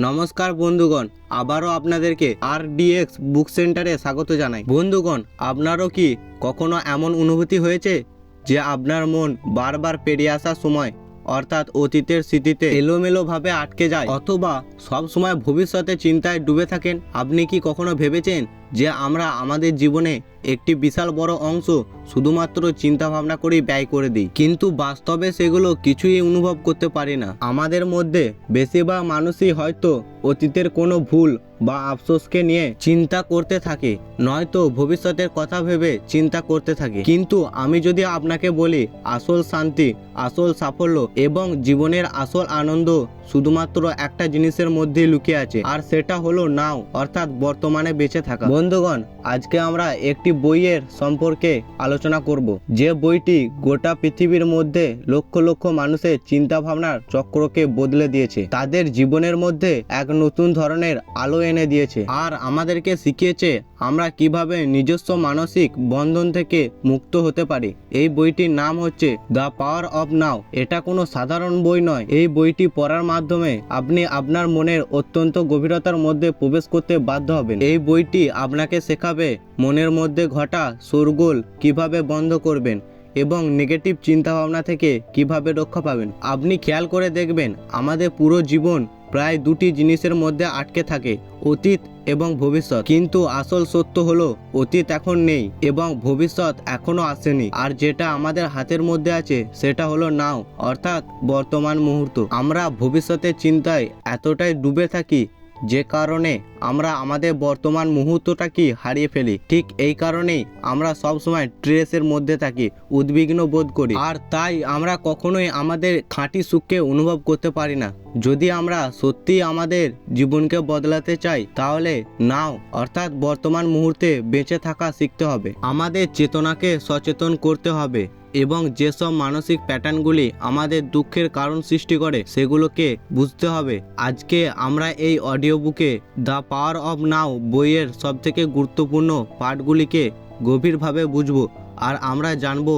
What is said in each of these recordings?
নমস্কার বন্ধুগণ, আবারও আপনাদেরকে আর ডিএক্স বুক সেন্টারে স্বাগত জানাই। বন্ধুগণ, আপনারও কি কখনো এমন অনুভূতি হয়েছে যে আপনার মন বারবার পেরিয়ে আসার সময় অর্থাৎ অতীতের স্মৃতিতে এলোমেলোভাবে আটকে যায় অথবা সব সময় ভবিষ্যতে চিন্তায় ডুবে থাকেন। আপনি কি কখনো ভেবেছেন যে আমরা আমাদের জীবনে একটি বিশাল বড় অংশ শুধুমাত্র চিন্তা ভাবনা করেই ব্যয় করে দিই? কিন্তু বাস্তবে সেগুলো কিছুই অনুভব করতে পারি না। আমাদের মধ্যে বেশিরভাগ মানুষই হয়তো অতীতের কোনো ভুল বা আফসোসকে নিয়ে চিন্তা করতে থাকে, নয়তো ভবিষ্যতের কথা ভেবে চিন্তা করতে থাকে। কিন্তু আমি যদি আপনাকে বলি, আসল শান্তি, আসল সাফল্য এবং জীবনের আসল আনন্দ শুধুমাত্র একটা জিনিসের মধ্যেই লুকিয়ে আছে, আর সেটা হলো নাও, অর্থাৎ বর্তমানে বেঁচে থাকা। বন্ধুগণ, আজকে আমরা একটি বইয়ের সম্পর্কে আলোচনা করব। যে বইটি গোটা পৃথিবীর মধ্যে লক্ষ লক্ষ মানুষের চিন্তা ভাবনার চক্রকে বদলে দিয়েছে। তাদের জীবনের মধ্যে এক নতুন ধরনের আলো এনে দিয়েছে। আর আমাদেরকে শিখিয়েছে আমরা কীভাবে নিজস্ব মানসিক বন্ধন থেকে মুক্ত হতে পারি। এই বইটির নাম হচ্ছে দ্য পাওয়ার অফ নাও। এটা কোনো সাধারণ বই নয়। এই বইটি পড়ার মাধ্যমে আপনি আপনার মনের অত্যন্ত গভীরতার মধ্যে প্রবেশ করতে বাধ্য হবেন। এই বইটি আপনাকে শেখাবে মনের মধ্যে ঘটা শোরগোল কীভাবে বন্ধ করবেন এবং নেগেটিভ চিন্তাভাবনা থেকে কীভাবে রক্ষা পাবেন। আপনি খেয়াল করে দেখবেন আমাদের পুরো জীবন প্রায় দুটি জিনিসের মধ্যে আটকে থাকে, অতীত এবং ভবিষ্যৎ। কিন্তু আসল সত্য হলো, অতীত এখন নেই এবং ভবিষ্যৎ এখনও আসেনি। আর যেটা আমাদের হাতের মধ্যে আছে, সেটা হলো নাও, অর্থাৎ বর্তমান মুহূর্ত। আমরা ভবিষ্যতের চিন্তায় এতটাই ডুবে থাকি যে কারণে আমরা আমাদের বর্তমান মুহূর্তটাকে হারিয়ে ফেলি? ঠিক এই কারণেই আমরা সবসময় স্ট্রেসের মধ্যে থাকি, উদ্বিগ্ন বোধ করি। আর তাই আমরা কখনোই আমাদের খাঁটি সুখকে অনুভব করতে পারি না। যদি আমরা সত্যি আমাদের জীবনকে বদলাতে চাই, তাহলে নাও, অর্থাৎ বর্তমান মুহূর্তে বেঁচে থাকা শিখতে হবে। আমাদের চেতনাকে সচেতন করতে হবে এবং যেসব মানসিক প্যাটার্নগুলি আমাদের দুঃখের কারণ সৃষ্টি করে, সেগুলোকে বুঝতে হবে। আজকে আমরা এই অডিও বুকে দ্য পাওয়ার অব নাও বইয়ের সবথেকে গুরুত্বপূর্ণ পাঠগুলিকে গভীরভাবে বুঝব আর আমরা জানব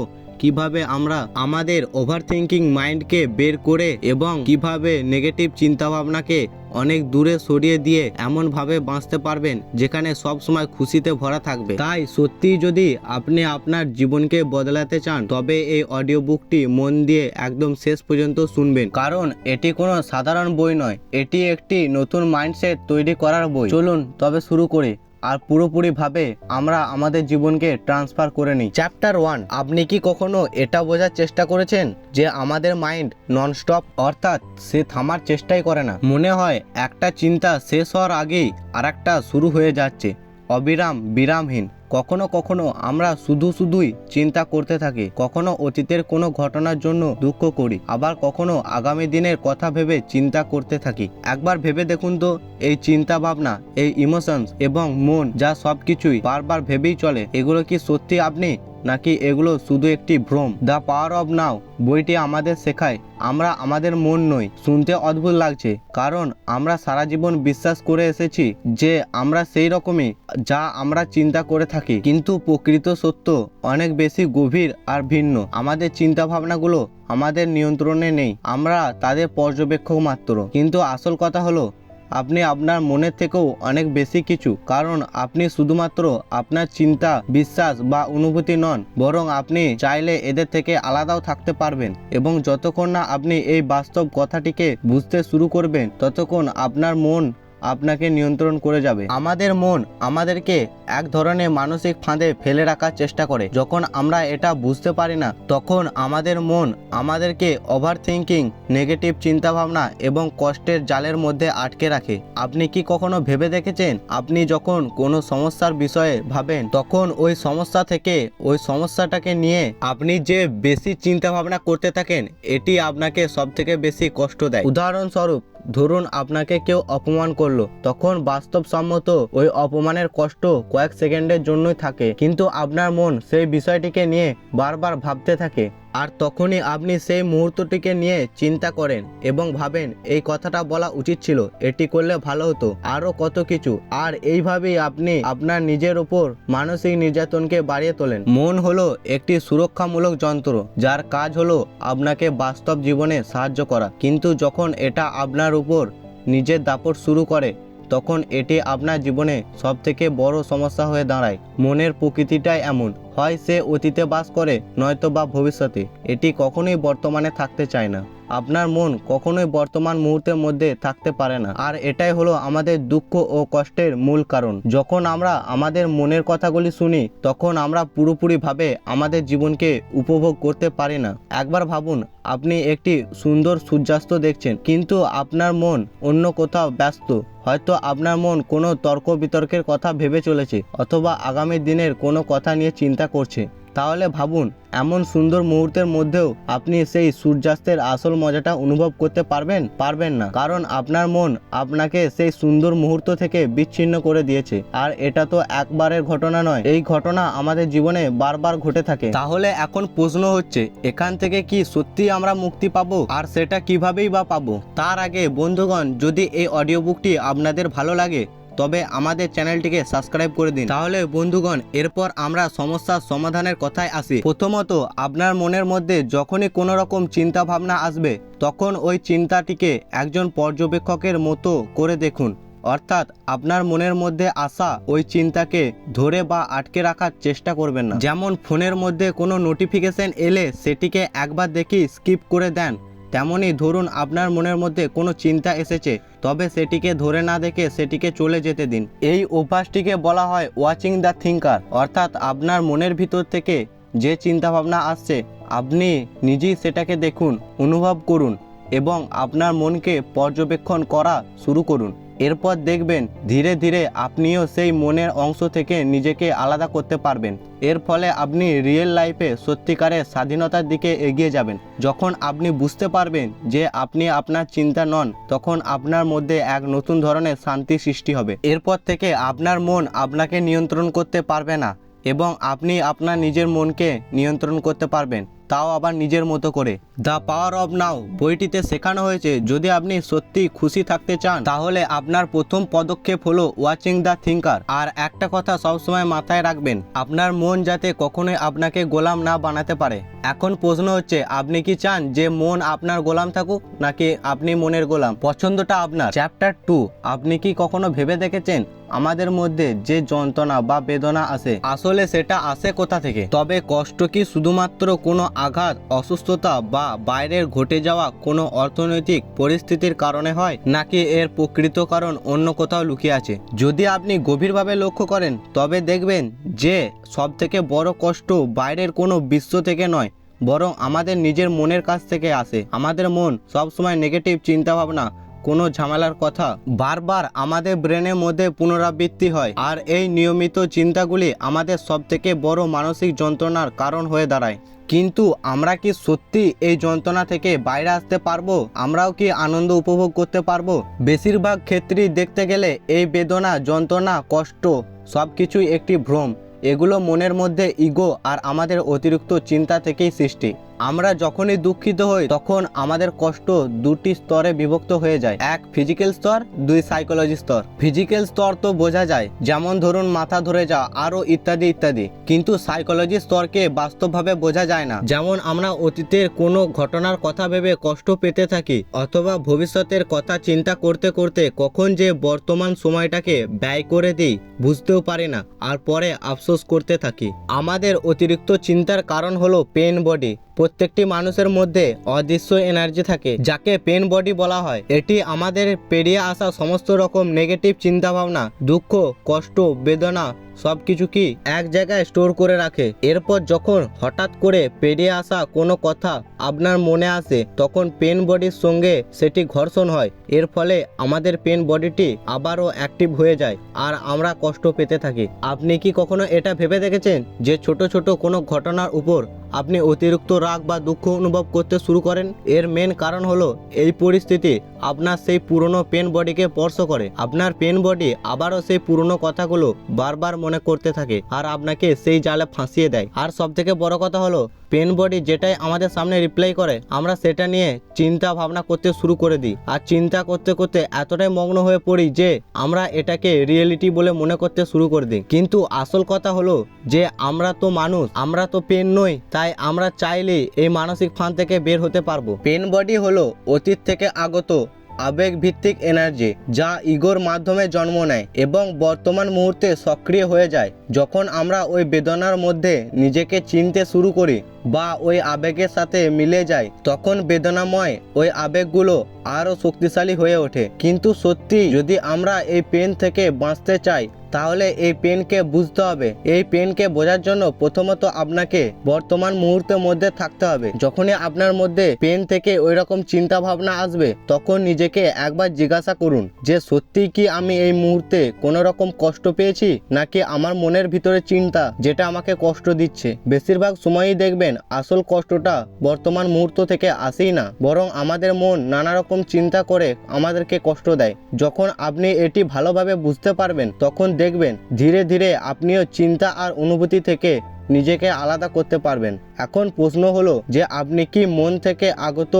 কীভাবে আমরা আমাদের ওভার থিঙ্কিং মাইন্ডকে বের করে এবং কীভাবে নেগেটিভ চিন্তাভাবনাকে অনেক দূরে সরিয়ে দিয়ে এমনভাবে বাঁচতে পারবেন, যেখানে সব সময় খুশিতে ভরা থাকবে। তাই সত্যি যদি আপনি আপনার জীবনকে বদলাতে চান, তবে এই অডিও বুকটি মন দিয়ে একদম শেষ পর্যন্ত শুনবেন। কারণ এটি কোনো সাধারণ বই নয়, এটি একটি নতুন মাইন্ডসেট তৈরি করার বই। চলুন, তবে শুরু করি। আর পুরোপুরিভাবে আমরা আমাদের জীবনকে ট্রান্সফার করে নিই। চ্যাপ্টার ওয়ান আপনি কি কখনো এটা বোঝার চেষ্টা করেছেন? যে আমাদের মাইন্ড ননস্টপ অর্থাৎ সে থামার চেষ্টাই করে না। মনে হয় একটা চিন্তা শেষ হওয়ার আগেই আর একটা শুরু হয়ে যাচ্ছে। অবিরাম বিরামহীন। কখনো কখনো আমরা শুধু শুধুই চিন্তা করতে থাকি, কখনো অতীতের কোনো ঘটনার জন্য দুঃখ করি, আবার কখনো আগামী দিনের কথা ভেবে চিন্তা করতে থাকি। একবার ভেবে দেখুন তো, এই চিন্তা ভাবনা, এই ইমোশনস এবং মন যা সব কিছুই বারবার ভেবেই চলে, এগুলো কি সত্যি আপনি? নাকি এগুলো শুধু একটি ভ্রম? দ্য পাওয়ার অফ নাও, বইটি আমাদের শেখায়, আমরা আমাদের মন নই, শুনতে অদ্ভুত লাগছে, কারণ আমরা সারা জীবন বিশ্বাস করে এসেছি যে আমরা সেই রকমই যা আমরা চিন্তা করে থাকি। কিন্তু প্রকৃত সত্য অনেক বেশি গভীর আর ভিন্ন। আমাদের চিন্তা ভাবনাগুলো আমাদের নিয়ন্ত্রণে নেই। আমরা তাদের পর্যবেক্ষক মাত্র। কিন্তু আসল কথা হলো, আপনি আপনার মনের থেকেও অনেক বেশি কিছু। কারণ আপনি শুধুমাত্র আপনার চিন্তা, বিশ্বাস বা অনুভূতি নন, বরং আপনি চাইলে এদের থেকে আলাদাও থাকতে পারবেন। এবং যতক্ষণ না আপনি এই বাস্তব কথাটিকে বুঝতে শুরু করবেন, ততক্ষণ আপনার মন আপনাকে নিয়ন্ত্রণ করে যাবে। আমাদের মন আমাদেরকে এক ধরনের মানসিক ফাঁদে ফেলে রাখার চেষ্টা করে। যখন আমরা এটা বুঝতে পারি না, তখন আমাদের মন আমাদেরকে ওভার থিঙ্কিং নেগেটিভ চিন্তাভাবনা এবং কষ্টের জালের মধ্যে আটকে রাখে। আপনি কি কখনো ভেবে দেখেছেন? আপনি যখন কোনো সমস্যার বিষয়ে ভাবেন, তখন ওই সমস্যা থেকে, ওই সমস্যাটাকে নিয়ে আপনি যে বেশি চিন্তাভাবনা করতে থাকেন, এটি আপনাকে সব থেকে বেশি কষ্ট দেয়। উদাহরণস্বরূপ ধরুন আপনাকে কেউ অপমান করল, তখন বাস্তবসম্মত ওই অপমানের কষ্ট কয়েক সেকেন্ডের জন্যই থাকে। কিন্তু আপনার মন সেই বিষয়টিকে নিয়ে বারবার ভাবতে থাকে। আর তখনই আপনি সেই মুহূর্তটিকে নিয়ে চিন্তা করেন এবং ভাবেন, এই কথাটা বলা উচিত ছিল, এটি করলে ভালো হতো। আরও কত কিছু। আর এইভাবেই আপনি আপনার নিজের উপর মানসিক নির্যাতনকে বাড়িয়ে তোলেন। মন হলো একটি সুরক্ষামূলক যন্ত্র, যার কাজ হলো আপনাকে বাস্তব জীবনে সাহায্য করা। কিন্তু যখন এটা আপনার উপর নিজের দাপট শুরু করে, তখন এটি আপনার জীবনে সবথেকে বড় সমস্যা হয়ে দাঁড়ায়। মনের প্রকৃতিটাই এমন। হয় সে অতীতে বাস করে, নয়তো বা ভবিষ্যতে। এটি কখনোই বর্তমানে থাকতে চায় না। আপনার মন কখনোই বর্তমান মুহূর্তের মধ্যে থাকতে পারে না। আর এটাই হলো আমাদের দুঃখ ও কষ্টের মূল কারণ। যখন আমরা আমাদের মনের কথাগুলি শুনি, তখন আমরা পুরোপুরিভাবে আমাদের জীবনকে উপভোগ করতে পারি না। একবার ভাবুন, আপনি একটি সুন্দর সূর্যাস্ত দেখছেন, কিন্তু আপনার মন অন্য কোথাও ব্যস্ত। হয়তো আপনার মন কোনো তর্ক বিতর্কের কথা ভেবে চলেছে, অথবা আগামী দিনের কোনো কথা নিয়ে চিন্তা করছে। তাহলে ভাবুন, এমন সুন্দর মুহূর্তের মধ্যেও আপনি সেই সূর্যাস্তের আসল মজাটা অনুভব করতে পারবেন? পারবেন না। কারণ আপনার মন আপনাকে সেই সুন্দর মুহূর্ত থেকে বিচ্ছিন্ন করে দিয়েছে। আর এটা তো একবারের ঘটনা নয়। এই ঘটনা আমাদের জীবনে বারবার ঘটে থাকে। তাহলে এখন প্রশ্ন হচ্ছে, এখান থেকে কি সত্যি আমরা মুক্তি পাবো? আর সেটা কিভাবেই বা পাবো? তার আগে বন্ধুগণ, যদি এই অডিও বুকটি আপনাদের ভালো লাগে তবে আমাদের চ্যানেলটিকে সাবস্ক্রাইব করে দিন। তাহলে বন্ধুগণ, এরপর আমরা সমস্যার সমাধানের কথায় আসি। প্রথমত, আপনার মনের মধ্যে যখনই কোনো রকম চিন্তা ভাবনা আসবে, তখন ওই চিন্তাটিকে একজন পর্যবেক্ষকের মতো করে দেখুন। অর্থাৎ, আপনার মনের মধ্যে আসা ওই চিন্তাকে ধরে বা আটকে রাখার চেষ্টা করবেন না। যেমন ফোনের মধ্যে কোনো নোটিফিকেশন এলে সেটিকে একবার দেখি স্কিপ করে দেন। তেমনই ধরুন আপনার মনের মধ্যে কোনো চিন্তা এসেছে, তবে সেটিকে ধরে না দেখে সেটিকে চলে যেতে দিন। এই অভ্যাসটিকে বলা হয় ওয়াচিং দ্য থিঙ্কার অর্থাৎ আপনার মনের ভিতর থেকে যে চিন্তা ভাবনা আসছে, আপনি নিজেই সেটাকে দেখুন, অনুভব করুন, এবং আপনার মনকে পর্যবেক্ষণ করা শুরু করুন। এরপর দেখবেন ধীরে ধীরে আপনিও সেই মনের অংশ থেকে নিজেকে আলাদা করতে পারবেন। এর ফলে আপনি রিয়েল লাইফে সত্যিকারের স্বাধীনতার দিকে এগিয়ে যাবেন। যখন আপনি বুঝতে পারবেন যে আপনি আপনার চিন্তা নন, তখন আপনার মধ্যে এক নতুন ধরনের শান্তি সৃষ্টি হবে। এরপর থেকে আপনার মন আপনাকে নিয়ন্ত্রণ করতে পারবে না এবং আপনি আপনার নিজের মনকে নিয়ন্ত্রণ করতে পারবেন। তাও আবার নিজের মতো করে। দ্য পাওয়ার অফ নাও বইটিতে শেখানো হয়েছে, যদি আপনি সত্যি খুশি থাকতে চান, তাহলে আপনার প্রথম পদক্ষেপ হলো ওয়াচিং দ্য থিঙ্কার আর একটা কথা সবসময় মাথায় রাখবেন, আপনার মন যাতে কখনোই আপনাকে গোলাম না বানাতে পারে। এখন প্রশ্ন হচ্ছে, আপনি কি চান যে মন আপনার গোলাম থাকুক, নাকি আপনি মনের গোলাম? পছন্দটা আপনার। চ্যাপ্টার টু, আপনি কি কখনো ভেবে দেখেছেন? আমাদের মধ্যে যে যন্ত্রণা বা বেদনা আসে আসলে সেটা আসে কোথা থেকে? তবে কষ্ট কি শুধুমাত্র কোনো আঘাত, অসুস্থতা বা বাইরের ঘটে যাওয়া কোনো অর্থনৈতিক পরিস্থিতির কারণে হয়, নাকি এর প্রকৃত কারণ অন্য কোথাও লুকিয়ে আছে? যদি আপনি গভীরভাবে লক্ষ্য করেন, তবে দেখবেন যে সবথেকে বড় কষ্ট বাইরের কোনো বিশ্ব থেকে নয়, বরং আমাদের নিজের মনের কাছ থেকে আসে। আমাদের মন সবসময় নেগেটিভ চিন্তাভাবনা কোনো ঝামেলার কথা। বারবার আমাদের ব্রেনের মধ্যে পুনরাবৃত্তি হয় আর এই নিয়মিত চিন্তাগুলি আমাদের সবথেকে বড় মানসিক যন্ত্রণার কারণ হয়ে দাঁড়ায়। কিন্তু আমরা কি সত্যি এই যন্ত্রণা থেকে বাইরে আসতে পারব? আমরাও কি আনন্দ উপভোগ করতে পারব? বেশিরভাগ ক্ষেত্রেই দেখতে গেলে এই বেদনা, যন্ত্রণা, কষ্ট সব কিছুই একটি ভ্রম। এগুলো মনের মধ্যে ইগো আর আমাদের অতিরিক্ত চিন্তা থেকেই সৃষ্টি। আমরা যখনই দুঃখিত হই, তখন আমাদের কষ্ট দুটি স্তরে বিভক্ত হয়ে যায়। এক ফিজিক্যাল স্তর, দুই সাইকোলজি স্তর। ফিজিক্যাল স্তর তো বোঝা যায়, যেমন ধরুন মাথা ধরে যাওয়া আরও ইত্যাদি ইত্যাদি। কিন্তু সাইকোলজি স্তরকে বাস্তবভাবে বোঝা যায় না। যেমন আমরা অতীতের কোনো ঘটনার কথা ভেবে কষ্ট পেতে থাকি, অথবা ভবিষ্যতের কথা চিন্তা করতে করতে কখন যে বর্তমান সময়টাকে ব্যয় করে দিই, বুঝতেও পারি না, আর পরে আফসোস করতে থাকি। আমাদের অতিরিক্ত চিন্তার কারণ হলো পেন বডি প্রত্যেকটি মানুষের মধ্যে অদৃশ্য এনার্জি থাকে, যাকে পেন বডি বলা হয়। এটি আমাদের পেরিয়ে আসা সমস্ত রকম নেগেটিভ চিন্তাভাবনা, দুঃখ, কষ্ট, বেদনা সব কিছু কি এক জায়গায় স্টোর করে রাখে? এরপর যখন হঠাৎ করে পেরিয়ে আসা কোনো কথা আপনার মনে আসে, তখন পেন বডির সঙ্গে সেটি ঘর্ষণ হয়। এর ফলে আমাদের পেন বডিটি আবারও অ্যাক্টিভ হয়ে যায় আর আমরা কষ্ট পেতে থাকি। আপনি কি কখনো এটা ভেবে দেখেছেন যে ছোট ছোট কোনো ঘটনার উপর আপনি অতিরিক্ত রাগ বা দুঃখ অনুভব করতে শুরু করেন? এর মেন কারণ হলো এই পরিস্থিতি। আপনার সেই পুরনো পেন বডিকে স্পর্শ করে। আপনার পেন বডি আবারও সেই পুরনো কথাগুলো বারবার মনে করতে থাকে আর আপনাকে সেই জালে ফাঁসিয়ে দেয়। আর সব থেকে বড় কথা হলো পেন বডি যেটাই আমাদের সামনে রিপ্লাই করে, আমরা সেটা নিয়ে চিন্তা ভাবনা করতে শুরু করে দিই। আর চিন্তা করতে করতে এতটাই মগ্ন হয়ে পড়ি যে, আমরা এটাকে রিয়েলিটি বলে মনে করতে শুরু করে দিই। কিন্তু আসল কথা হলো যে, আমরা তো মানুষ, আমরা তো পেন নই, তাই আমরা চাইলেই এই মানসিক ফান থেকে বের হতে পারব। পেন বডি হলো অতীত থেকে আগত আবেগ ভিত্তিক এনার্জি, যা ইগোর মাধ্যমে জন্ম নেয় এবং বর্তমান মুহূর্তে সক্রিয় হয়ে যায়। যখন আমরা ওই বেদনার মধ্যে নিজেকে চিনতে শুরু করি বা ওই আবেগের সাথে মিলে যায় তখন বেদনাময় ওই আবেগগুলো আরও শক্তিশালী হয়ে ওঠে। কিন্তু সত্যি যদি আমরা এই পেন থেকে বাঁচতে চাই তাহলে এই পেনকে বুঝতে হবে। এই পেনকে বোঝার জন্য প্রথমত আপনাকে বর্তমান মুহূর্তের মধ্যে থাকতে হবে। যখনই আপনার মধ্যে পেন থেকে ওই রকম চিন্তা ভাবনা আসবে, তখন নিজেকে একবার জিজ্ঞাসা করুন যে সত্যি কি আমি এই মুহূর্তে কোনো রকম কষ্ট পেয়েছি, নাকি আমার মনের ভিতরে চিন্তা যেটা আমাকে কষ্ট দিচ্ছে? বেশিরভাগ সময়ই দেখবেন আসল কষ্টটা বর্তমান মুহূর্ত থেকে আসেই না, বরং আমাদের মন নানা রকম চিন্তা করে আমাদেরকে কষ্ট দেয়। যখন আপনি এটি ভালোভাবে বুঝতে পারবেন, তখন দেখবেন, ধীরে ধীরে আপনিও চিন্তা আর অনুভূতি থেকে নিজেকে আলাদা করতে পারবেন। এখন প্রশ্ন হলো যে আপনি কি মন থেকে আগত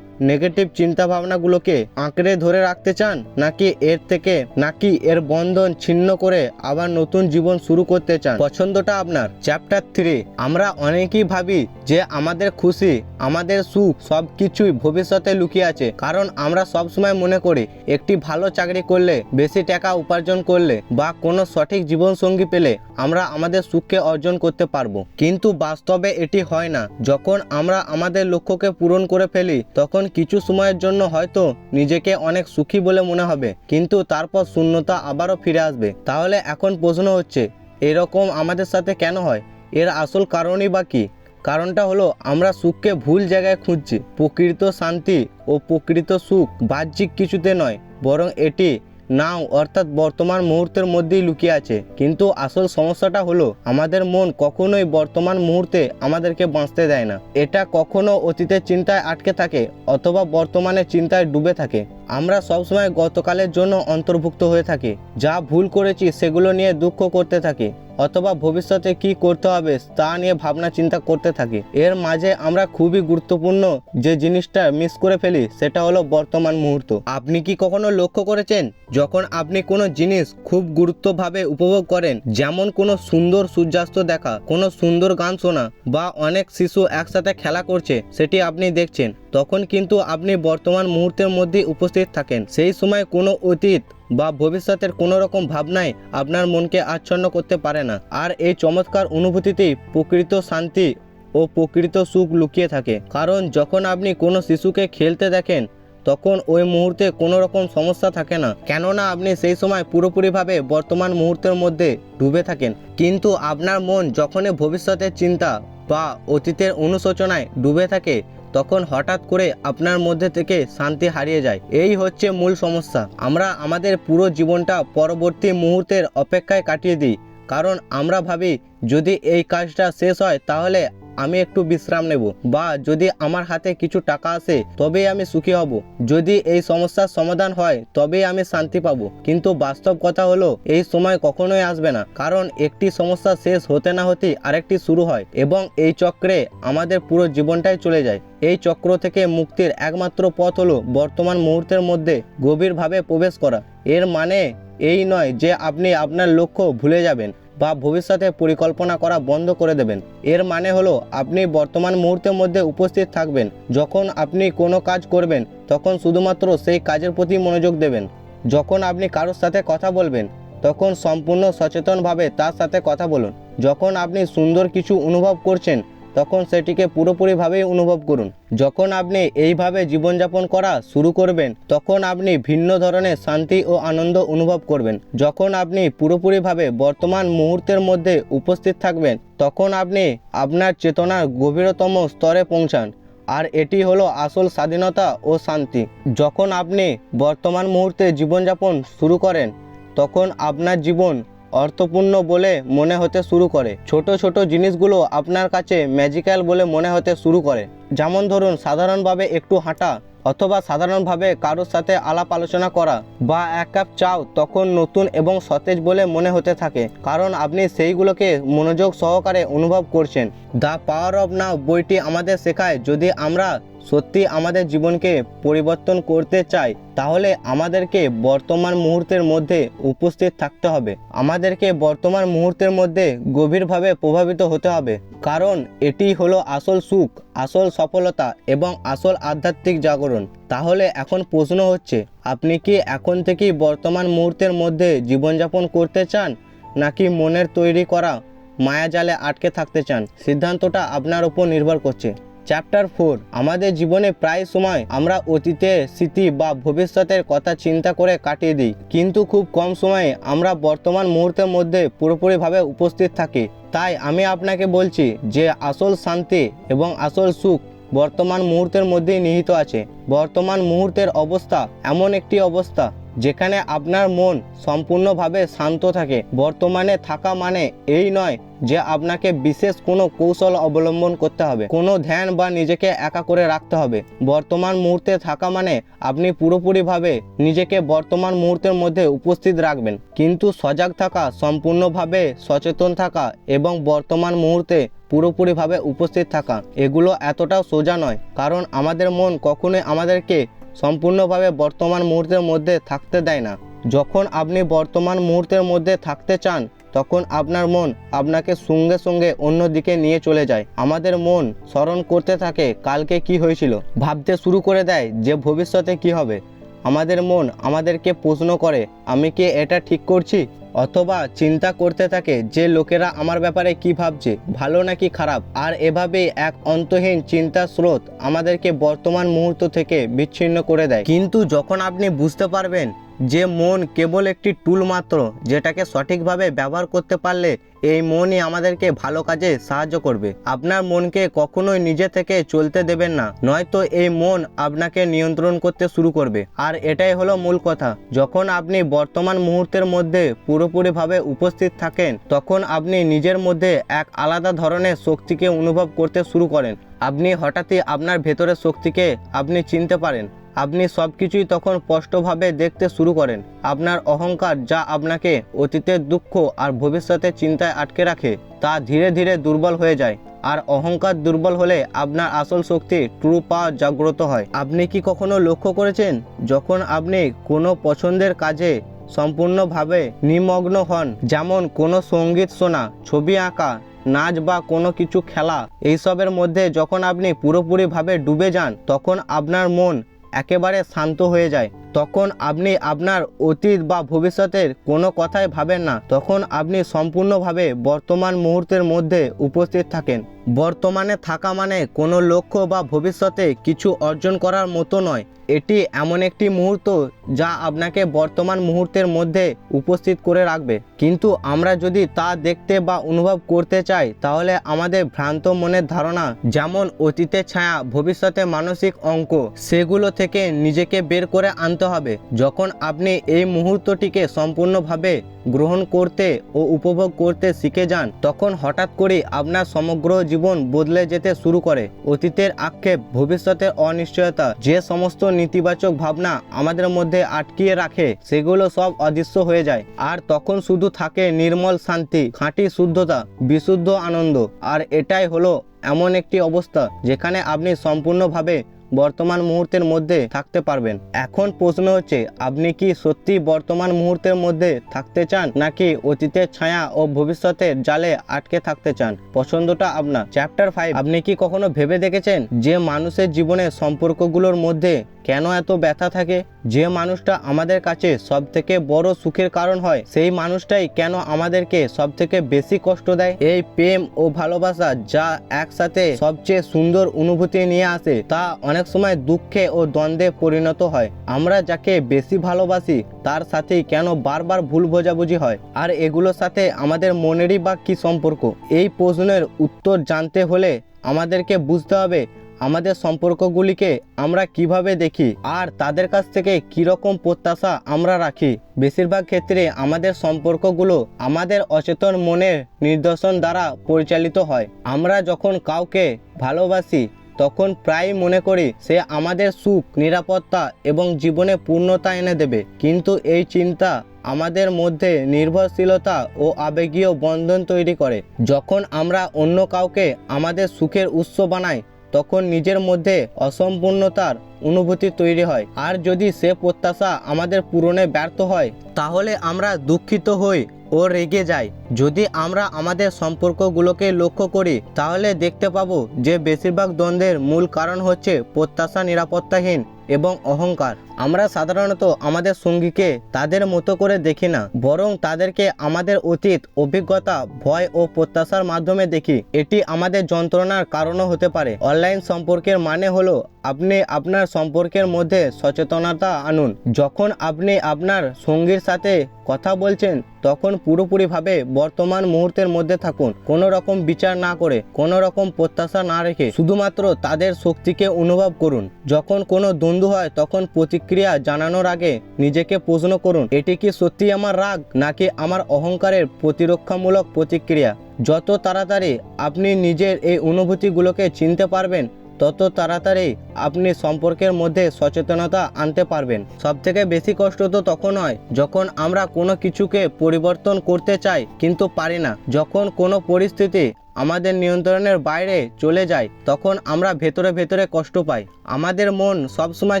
নেগেটিভ চিন্তা ভাবনাগুলোকে আঁকড়ে ধরে রাখতে চান, নাকি এর থেকে, নাকি এর বন্ধন ছিন্ন করে আবার নতুন জীবন শুরু করতে চান? পছন্দটা আপনার। চ্যাপ্টার থ্রি আমরা অনেকেই ভাবি যে আমাদের খুশি আমাদের সুখ সব কিছুই ভবিষ্যতে লুকিয়ে আছে। কারণ আমরা সব সময় মনে করি, একটি ভালো চাকরি করলে, বেশি টাকা উপার্জন করলে বা কোনো সঠিক জীবনসঙ্গী পেলে আমরা আমাদের সুখকে অর্জন করতে পারব। কিন্তু বাস্তবে এটি হয় না। যখন আমরা আমাদের লক্ষ্যকে পূরণ করে ফেলি, তখন কিছু সময়ের জন্য হয়তো নিজেকে অনেক সুখী বলে মনে হবে। কিন্তু তারপর শূন্যতা আবারও ফিরে আসবে। তাহলে এখন প্রশ্ন হচ্ছে, এরকম আমাদের সাথে কেন হয়? এর আসল কারণই বা কী? কারণটা হলো আমরা সুখকে ভুল জায়গায় খুঁজছি। প্রকৃত শান্তি ও প্রকৃত সুখ বাহ্যিক কিছুতে নয়, বরং এটি নাও অর্থাৎ বর্তমান মুহূর্তের মধ্যেই লুকিয়ে আছে। কিন্তু আসল সমস্যাটা হলো আমাদের মন কখনোই বর্তমান মুহূর্তে আমাদেরকে বাঁচতে দেয় না। এটা কখনো অতীতের চিন্তায় আটকে থাকে অথবা বর্তমানে চিন্তায় ডুবে থাকে। আমরা সবসময় গতকালের জন্য অন্তর্ভুক্ত হয়ে থাকি। যা ভুল করেছি সেগুলো নিয়ে দুঃখ করতে থাকি, অথবা ভবিষ্যতে কি করতে হবে তা নিয়ে ভাবনা চিন্তা করতে থাকি। এর মাঝে আমরা খুবই গুরুত্বপূর্ণ যে জিনিসটা মিস করে ফেলি, সেটা হলো বর্তমান মুহূর্ত। আপনি কি কখনো লক্ষ্য করেছেন, যখন আপনি কোনো জিনিস খুব গুরুত্বভাবে উপভোগ করেন, যেমন কোনো সুন্দর সূর্যাস্ত দেখা, কোনো সুন্দর গান শোনা, বা অনেক শিশু একসাথে খেলা করছে, সেটি আপনি দেখছেন? তখন কিন্তু আপনি বর্তমান মুহূর্তের মধ্যে উপস্থিত থাকেন। সেই সময় কোনো অতীত বা ভবিষ্যতের কোনো রকম ভাবনাই আপনার মনকে আচ্ছন্ন করতে পারে না। আর এই চমৎকার অনুভূতিতেই প্রকৃত শান্তি ও প্রকৃত সুখ লুকিয়ে থাকে। কারণ যখন আপনি কোনো শিশুকে খেলতে দেখেন, তখন ওই মুহূর্তে কোনো রকম সমস্যা থাকে না। কেননা আপনি সেই সময় পুরোপুরিভাবে বর্তমান মুহূর্তের মধ্যে ডুবে থাকেন। কিন্তু আপনার মন যখনই ভবিষ্যতের চিন্তা বা অতীতের অনুশোচনায় ডুবে থাকে তখন হঠাৎ করে আপনার মধ্যে থেকে শান্তি হারিয়ে যায়। এই হচ্ছে মূল সমস্যা। আমরা আমাদের পুরো জীবনটা পরবর্তী মুহূর্তের অপেক্ষায় কাটিয়ে দিই। কারণ আমরা ভাবি যদি এই কাজটা শেষ হয়, তাহলে আমি একটু বিশ্রাম নেব। বা যদি আমার হাতে কিছু টাকা আসে তবেই আমি সুখী হব। যদি এই সমস্যার সমাধান হয়, তবেই আমি শান্তি পাবো। কিন্তু বাস্তব কথা হলো, এই সময় কখনোই আসবে না। কারণ একটি সমস্যা শেষ হতে না হতেই আরেকটি শুরু হয় এবং এই চক্রে আমাদের পুরো জীবনটাই চলে যায়। এই চক্র থেকে মুক্তির একমাত্র পথ হলো বর্তমান মুহূর্তের মধ্যে গভীরভাবে প্রবেশ করা। এর মানে এই নয় যে আপনি আপনার লক্ষ্য ভুলে যাবেন। বা ভবিষ্যতে পরিকল্পনা করা বন্ধ করে দেবেন। এর মানে হলো, আপনি বর্তমান মুহূর্তের মধ্যে উপস্থিত থাকবেন। যখন আপনি কোনো কাজ করবেন, তখন শুধুমাত্র সেই কাজের প্রতি মনোযোগ দেবেন। যখন আপনি কারোর সাথে কথা বলবেন, তখন সম্পূর্ণ সচেতনভাবে তার সাথে কথা বলুন। যখন আপনি সুন্দর কিছু অনুভব করছেন তখন সেটিকে পুরোপুরিভাবেই অনুভব করুন। যখন আপনি এইভাবে জীবনযাপন করা শুরু করবেন, তখন আপনি ভিন্ন ধরনের শান্তি ও আনন্দ অনুভব করবেন। যখন আপনি পুরোপুরিভাবে বর্তমান মুহূর্তের মধ্যে উপস্থিত থাকবেন, তখন আপনি আপনার চেতনার গভীরতম স্তরে পৌঁছান। আর এটি হলো আসল স্বাধীনতা ও শান্তি। যখন আপনি বর্তমান মুহূর্তে জীবনযাপন শুরু করেন, তখন আপনার জীবন অর্থপূর্ণ বলে মনে হতে শুরু করে। ছোট ছোট জিনিসগুলো আপনার কাছে ম্যাজিক্যাল বলে মনে হতে শুরু করে। যেমন ধরুন, সাধারণভাবে একটু হাঁটা অথবা সাধারণভাবে কারোর সাথে আলাপ আলোচনা করা বা এক কাপ চাও তখন নতুন এবং সতেজ বলে মনে হতে থাকে, কারণ আপনি সেইগুলোকে মনোযোগ সহকারে অনুভব করছেন। দ্য পাওয়ার অফ নাও বইটি আমাদের শেখায়, যদি আমরা সত্যি আমাদের জীবনকে পরিবর্তন করতে চাই, তাহলে আমাদেরকে বর্তমান মুহূর্তের মধ্যে উপস্থিত থাকতে হবে। আমাদেরকে বর্তমান মুহূর্তের মধ্যে গভীরভাবে প্রভাবিত হতে হবে। কারণ এটি হলো আসল সুখ, আসল সফলতা এবং আসল আধ্যাত্মিক জাগরণ। তাহলে এখন প্রশ্ন হচ্ছে, আপনি কি এখন থেকেই বর্তমান মুহূর্তের মধ্যে জীবনযাপন করতে চান, নাকি মনের তৈরি করা মায়াজালে আটকে থাকতে চান? সিদ্ধান্তটা আপনার উপর নির্ভর করছে। চ্যাপ্টার ফোর আমাদের জীবনে প্রায় সময় আমরা অতীতের স্মৃতি বা ভবিষ্যতের কথা চিন্তা করে কাটিয়ে দিই। কিন্তু খুব কম সময়ে আমরা বর্তমান মুহূর্তের মধ্যে পুরোপুরিভাবে উপস্থিত থাকি। তাই আমি আপনাকে বলছি যে আসল শান্তি এবং আসল সুখ বর্তমান মুহূর্তের মধ্যেই নিহিত আছে। বর্তমান মুহূর্তের অবস্থা এমন একটি অবস্থা যেখানে আপনার মন সম্পূর্ণভাবে শান্ত থাকে, বর্তমানে থাকা মানে এই নয় যে আপনাকে বিশেষ কোনো কৌশল অবলম্বন করতে হবে, কোনো ধ্যান বা নিজেকে একা করে রাখতে হবে। বর্তমান মুহূর্তে থাকা মানে আপনি পুরোপুরিভাবে নিজেকে বর্তমান মুহূর্তের মধ্যে উপস্থিত রাখবেন। কিন্তু সজাগ থাকা, সম্পূর্ণভাবে সচেতন থাকা এবং বর্তমান মুহূর্তে পুরোপুরিভাবে উপস্থিত থাকা, এগুলো এতটাও সোজা নয়। কারণ আমাদের মন কখনোই আমাদেরকে সম্পূর্ণভাবে বর্তমান মুহূর্তের মধ্যে থাকতে দেয় না। যখন আপনি বর্তমান মুহূর্তের মধ্যে থাকতে চান, তখন আপনার মন আপনাকে সঙ্গে সঙ্গে অন্য দিকে নিয়ে চলে যায়। আমাদের মন স্মরণ করতে থাকে কালকে কি হয়েছিল। ভাবতে শুরু করে দেয় যে ভবিষ্যতে কি হবে। আমাদের মন আমাদেরকে প্রশ্ন করে, আমি কি এটা ঠিক করছি? অথবা চিন্তা করতে থাকে যে লোকেরা আমার ব্যাপারে কি ভাবছে, ভালো নাকি খারাপ? আর এভাবেই এক অন্তহীন চিন্তা স্রোত আমাদেরকে বর্তমান মুহূর্ত থেকে বিচ্ছিন্ন করে দেয়। কিন্তু যখন আপনি বুঝতে পারবেন যে মন কেবল একটি টুল মাত্র যেটাকে সঠিকভাবে ব্যবহার করতে পারলে এই মনই আমাদেরকে ভালো কাজে সাহায্য করবে। আপনার মনকে কখনোই নিজে থেকে চলতে দেবেন না, নয়তো এই মন আপনাকে নিয়ন্ত্রণ করতে শুরু করবে। আর এটাই হলো মূল কথা, যখন আপনি বর্তমান মুহূর্তের মধ্যে পুরোপুরিভাবে উপস্থিত থাকেন, তখন আপনি নিজের মধ্যে এক আলাদা ধরনের শক্তিকে অনুভব করতে শুরু করেন। আপনি হঠাৎই আপনার ভেতরের শক্তিকে আপনি চিনতে পারেন। আপনি সব কিছুই তখন স্পষ্টভাবে দেখতে শুরু করেন। আপনার অহংকার যা আপনাকে অতীতের দুঃখ আর ভবিষ্যতের চিন্তায় আটকে রাখে, তা ধীরে ধীরে দুর্বল হয়ে যায়। আর অহংকার দুর্বল হলে আপনার আসল শক্তি ট্রু পাওয়ার জাগ্রত হয়। আপনি কি কখনো লক্ষ্য করেছেন, যখন আপনি কোনো পছন্দের কাজে সম্পূর্ণভাবে নিমগ্ন হন, যেমন কোনো সংগীত শোনা, ছবি আঁকা, নাচ বা কোনো কিছু খেলা? এইসবের মধ্যে যখন আপনি পুরোপুরিভাবে ডুবে যান, তখন আপনার মন একেবারে শান্ত হয়ে যায়। তখন আপনি আপনার অতীত বা ভবিষ্যতের কোনো কথাই ভাবেন না। তখন আপনি সম্পূর্ণভাবে বর্তমান মুহূর্তের মধ্যে উপস্থিত থাকেন। বর্তমানে থাকা মানে কোনো লক্ষ্য বা ভবিষ্যতে কিছু অর্জন করার মতো নয়। এটি এমন একটি মুহূর্ত যা আপনাকে বর্তমান মুহূর্তের মধ্যে উপস্থিত করে রাখবে। কিন্তু আমরা যদি তা দেখতে বা অনুভব করতে চাই, তাহলে আমাদের ভ্রান্ত মনের ধারণা, যেমন অতীতের ছায়া ভবিষ্যতে মানসিক অঙ্ক, সেগুলো থেকে নিজেকে বের করে আনতে হবে। যখন আপনি এই মুহূর্তটিকে সম্পূর্ণভাবে গ্রহণ করতে ও উপভোগ করতে শিখে যান, তখন হঠাৎ করে আপনার সমগ্র জীবন বদলে যেতে শুরু করে। অতীতের আক্ষেপ, ভবিষ্যতের অনিশ্চয়তা, যে সমস্ত নেতিবাচক ভাবনা আমাদের মধ্যে আটকিয়ে রাখে, সেগুলো সব অদৃশ্য হয়ে যায়। আর তখন শুধু থাকে নির্মল শান্তি, খাঁটি শুদ্ধতা, বিশুদ্ধ আনন্দ। আর এটাই হলো এমন একটি অবস্থা যেখানে আপনি সম্পূর্ণভাবে বর্তমান মুহূর্তের মধ্যে থাকতে পারবেন। এখন প্রশ্ন হচ্ছে, আপনি কি সত্যি বর্তমান মুহূর্তের মধ্যে থাকতে চান, নাকি অতীতের ছায়া ও ভবিষ্যতের জালে আটকে থাকতে চান? পছন্দটা আপনার। চ্যাপ্টার ফাইভ আপনি কি কখনো ভেবে দেখেছেন যে মানুষের জীবনে সম্পর্কগুলোর মধ্যে কেন এত ব্যথা থাকে? যে মানুষটা আমাদের কাছে সব থেকে বড় সুখের কারণ হয়, সেই মানুষটাই কেন আমাদেরকে সব থেকে বেশি কষ্ট দেয়? এই প্রেম ও ভালোবাসা যা একসাথে সবচেয়ে সুন্দর অনুভূতি নিয়ে আসে, তা অনেক সময় দুঃখে ও দ্বন্দ্বে পরিণত হয়। আমরা যাকে বেশি ভালোবাসি, তার সাথেই কেন বারবার ভুল বোঝাবুঝি হয়? আর এগুলোর সাথে আমাদের মনেরই বা কী সম্পর্ক? এই প্রশ্নের উত্তর জানতে হলে আমাদেরকে বুঝতে হবে আমাদের সম্পর্কগুলিকে আমরা কীভাবে দেখি আর তাদের কাছ থেকে কীরকম প্রত্যাশা আমরা রাখি? বেশিরভাগ ক্ষেত্রে আমাদের সম্পর্কগুলো আমাদের অচেতন মনের নির্দেশন দ্বারা পরিচালিত হয়। আমরা যখন কাউকে ভালোবাসি, তখন প্রায় মনে করি সে আমাদের সুখ, নিরাপত্তা এবং জীবনে পূর্ণতা এনে দেবে। কিন্তু এই চিন্তা আমাদের মধ্যে নির্ভরশীলতা ও আবেগীয় বন্ধন তৈরি করে। যখন আমরা অন্য কাউকে আমাদের সুখের উৎস বানাই তখন নিজের মধ্যে অসম্পূর্ণতার অনুভূতি তৈরি হয়। আর যদি সে প্রত্যাশা আমাদের পূরণে ব্যর্থ হয়, তাহলে আমরা দুঃখিত হই ও রেগে যাই। যদি আমরা আমাদের সম্পর্কগুলোকে লক্ষ্য করি, তাহলে দেখতে পাবো যে বেশিরভাগ দ্বন্দ্বের মূল কারণ হচ্ছে প্রত্যাশা নিরাপত্তাহীন এবং অহংকার। আমরা সাধারণত আমাদের সঙ্গীকে তাদের মতো করে দেখি না, বরং তাদেরকে আমাদের অতীত, অভিজ্ঞতা, ভয় ও প্রত্যাশার মাধ্যমে দেখি। এটি আমাদের যন্ত্রণার কারণও হতে পারে। অনলাইন সম্পর্কের মানে হলো আপনি আপনার সম্পর্কের মধ্যে সচেতনতা আনুন। যখন আপনি আপনার সঙ্গীর সাথে কথা বলছেন তখন পুরোপুরিভাবে বর্তমান মুহূর্তের মধ্যে থাকুন। কোনো রকম বিচার না করে, কোনো রকম প্রত্যাশা না রেখে শুধুমাত্র তাদের শক্তিকে অনুভব করুন। যখন কোনো দ্বন্দ্ব হয়, তখন প্রতিক্রিয়া জানানোর আগে নিজেকে প্রশ্ন করুন, এটি কি সত্যি আমার রাগ, নাকি আমার অহংকারের প্রতিরক্ষামূলক প্রতিক্রিয়া? যত তাড়াতাড়ি আপনি নিজের এই অনুভূতিগুলোকে চিনতে পারবেন তত তাড়াতাড়ি আপনি সম্পর্কের মধ্যে সচেতনতা আনতে পারবেন। সব থেকে বেশি কষ্ট তো তখন হয় যখন আমরা কোনো কিছুকে পরিবর্তন করতে চাই কিন্তু পারি না। যখন কোনো পরিস্থিতি আমাদের নিয়ন্ত্রণের বাইরে চলে যায়, তখন আমরা ভেতরে ভেতরে কষ্ট পাই। আমাদের মন সবসময়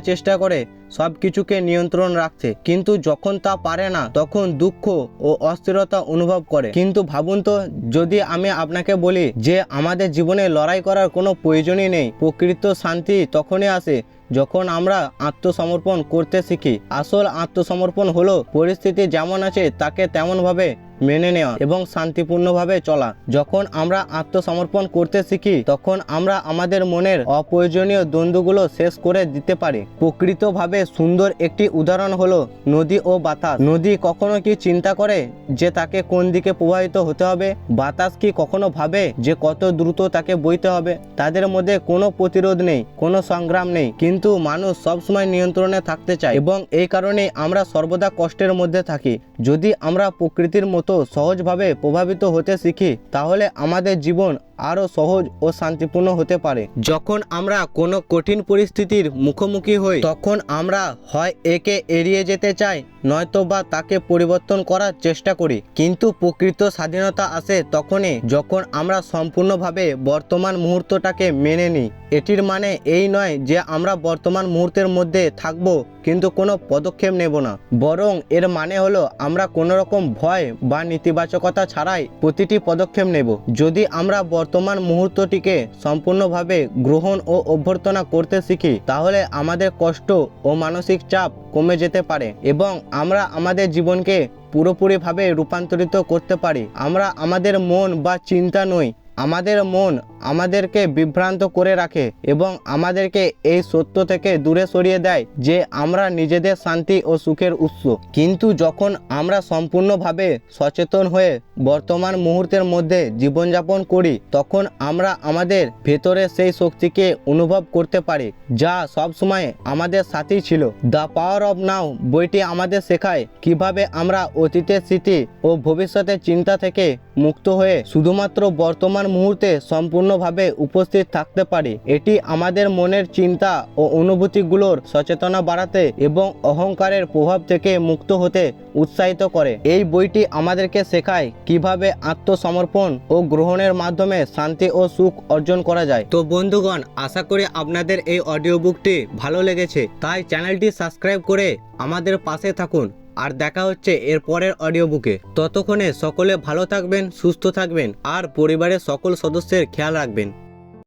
চেষ্টা করে সব কিছুকে নিয়ন্ত্রণ রাখতে, কিন্তু যখন তা পারে না, তখন দুঃখ ও অস্থিরতা অনুভব করে। কিন্তু ভাবুন তো, যদি আমি আপনাকে বলি যে আমাদের জীবনে লড়াই করার কোনো প্রয়োজনই নেই, প্রকৃত শান্তি তখনই আসে যখন আমরা আত্মসমর্পণ করতে শিখি। আসল আত্মসমর্পণ হলো পরিস্থিতি যেমন আছে, তাকে তেমনভাবে মেনে নেওয়া এবং শান্তিপূর্ণভাবে চলা। যখন আমরা আত্মসমর্পণ করতে শিখি, তখন আমরা আমাদের মনের অপ্রয়োজনীয় দ্বন্দ্বগুলো শেষ করে দিতে পারি। প্রকৃতভাবে সুন্দর একটি উদাহরণ হলো নদী ও বাতাস। নদী কখনো কি চিন্তা করে যে তাকে কোন দিকে প্রবাহিত হতে হবে? বাতাস কি কখনো ভাবে যে কত দ্রুত তাকে বইতে হবে? তাদের মধ্যে কোনো প্রতিরোধ নেই, কোনো সংগ্রাম নেই। কিন্তু মানুষ সবসময় নিয়ন্ত্রণে থাকতে চায় এবং এই কারণে আমরা সর্বদা কষ্টের মধ্যে থাকি। যদি আমরা প্রকৃতির মতো সহজভাবে প্রভাবিত হতে শিখি তাহলে আমাদের জীবন আরও সহজ ও শান্তিপূর্ণ হতে পারে। যখন আমরা কোনো কঠিন পরিস্থিতির মুখোমুখি হই, তখন আমরা হয় একে এড়িয়ে যেতে চাই, নয়তো বা তাকে পরিবর্তন করার চেষ্টা করি। কিন্তু প্রকৃত স্বাধীনতা আসে তখনই যখন আমরা সম্পূর্ণভাবে বর্তমান মুহূর্তটাকে মেনে নিই। এটির মানে এই নয় যে আমরা বর্তমান মুহূর্তের মধ্যে থাকব, কিন্তু কোনো পদক্ষেপ নেব না। বরং এর মানে হলো আমরা কোনো রকম ভয় বা নেতিবাচকতা ছাড়াই প্রতিটি পদক্ষেপ নেব। যদি আমরা বর্তমান মুহূর্তটিকে সম্পূর্ণভাবে গ্রহণ ও অভ্যর্থনা করতে শিখি, তাহলে আমাদের কষ্ট ও মানসিক চাপ কমে যেতে পারে এবং আমরা আমাদের জীবনকে পুরোপুরিভাবে রূপান্তরিত করতে পারি। আমরা আমাদের মন বা চিন্তা নই, আমাদের মন আমাদেরকে বিভ্রান্ত করে রাখে এবং আমাদেরকে এই সত্য থেকে দূরে সরিয়ে দেয় যে আমরা নিজেদের শান্তি ও সুখের উৎস। কিন্তু যখন আমরা সম্পূর্ণভাবে সচেতন হয়ে বর্তমান মুহূর্তের মধ্যে জীবনযাপন করি, তখন আমরা আমাদের ভেতরে সেই শক্তিকে অনুভব করতে পারি, যা সবসময় আমাদের সাথেই ছিল। দ্য পাওয়ার অব নাও বইটি আমাদের শেখায় কীভাবে আমরা অতীতের স্মৃতি ও ভবিষ্যতের চিন্তা থেকে মুক্ত হয়ে শুধুমাত্র বর্তমান মুহূর্তে সম্পূর্ণভাবে উপস্থিত থাকতে পারি। এটি আমাদের মনের চিন্তা ও অনুভূতিগুলোর সচেতনা বাড়াতে এবং অহংকারের প্রভাব থেকে মুক্ত হতে উৎসাহিত করে। এই বইটি আমাদেরকে শেখায় কীভাবে আত্মসমর্পণ ও গ্রহণের মাধ্যমে শান্তি ও সুখ অর্জন করা যায়। তো বন্ধুগণ, আশা করি আপনাদের এই অডিও বুকটি ভালো লেগেছে। তাই চ্যানেলটি সাবস্ক্রাইব করে আমাদের পাশে থাকুন। আর দেখা হচ্ছে এর পরের অডিও বুকে ততক্ষণে সকলে ভালো থাকবেন, সুস্থ থাকবেন, আর পরিবারের সকল সদস্যের খেয়াল রাখবেন।